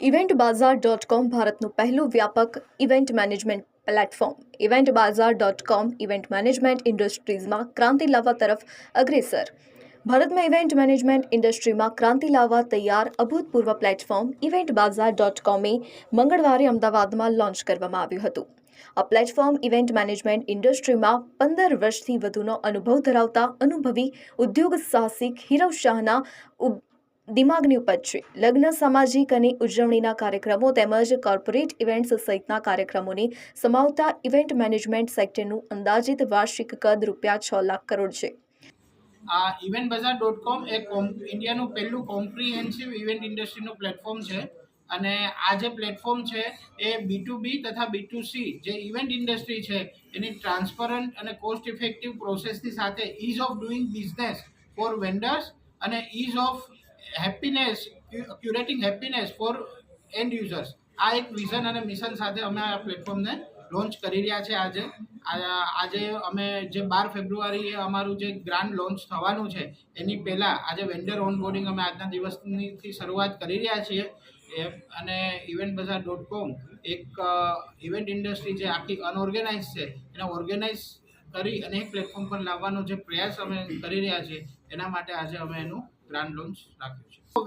Event bazaar dot કોમ ભારતનું પહેલું વ્યાપક event management platform event bazaar dot com event management ઇન્ડસ્ટ્રીઝમાં ક્રાંતિ લાવવા તરફ અગ્રેસર. ભારતમાં ઇવેન્ટ મેનેજમેન્ટ ઇન્ડસ્ટ્રીમાં ક્રાંતિ લાવવા તૈયાર અભૂતપૂર્વ પ્લેટફોર્મ ઇવેન્ટ બાઝાર ડોટ કોમે મંગળવારે અમદાવાદમાં લોન્ચ કરવામાં આવ્યું હતું. આ પ્લેટફોર્મ ઇવેન્ટ મેનેજમેન્ટ ઇન્ડસ્ટ્રીમાં પંદર વર્ષથી વધુનો અનુભવ ધરાવતા અનુભવી ઉદ્યોગ સાહસિક હીરવ શાહના દિમાગની ઉપજ છે. લગ્ન, સામાજિક અને ઉજવણીના કાર્યક્રમો તેમજ કોર્પોરેટ ઇવેન્ટ્સ સહિતના કાર્યક્રમોને સમાવતા ઇવેન્ટ મેનેજમેન્ટ સેક્ટરનું અંદાજિત વાર્ષિક કદ રૂપિયા છ લાખ કરોડ છે. આ ઇવેન્ટ બજાર ડોટ કોમ એ ઇન્ડિયાનું પહેલું કોમ્પ્રિહેન્સિવ ઇવેન્ટ ઇન્ડસ્ટ્રીનું પ્લેટફોર્મ છે અને આ જે પ્લેટફોર્મ છે એ બી ટુ બી તથા બી ટુ સી જે ઇવેન્ટ ઇન્ડસ્ટ્રી છે એની ટ્રાન્સપરન્ટ અને કોસ્ટ ઇફેક્ટિવ પ્રોસેસની સાથે ease of doing business for vendors અને ease of happiness curating happiness for end users આ એક વિઝન અને મિશન સાથે અમે આ પ્લેટફોર્મને લોન્ચ કરી રહ્યા છે આજે. આજે અમે જે બાર ફેબ્રુઆરીએ અમારું જે ગ્રાન્ડ લોન્ચ થવાનું છે, એની પહેલાં આજે વેન્ડર ઓનબોર્ડિંગ અમે આજના દિવસની શરૂઆત કરી રહ્યા છીએ. અને ઇવેન્ટ બજાર ડોટ કોમ એક ઇવેન્ટ ઇન્ડસ્ટ્રી જે આખી અનઓર્ગેનાઇઝ છે, એને ઓર્ગેનાઇઝ કરી અને એક પ્લેટફોર્મ પર લાવવાનો જે પ્રયાસ અમે કરી રહ્યા છીએ, એના માટે આજે અમે એનું ગ્રાન્ડ લોન્ચ રાખ્યું છે.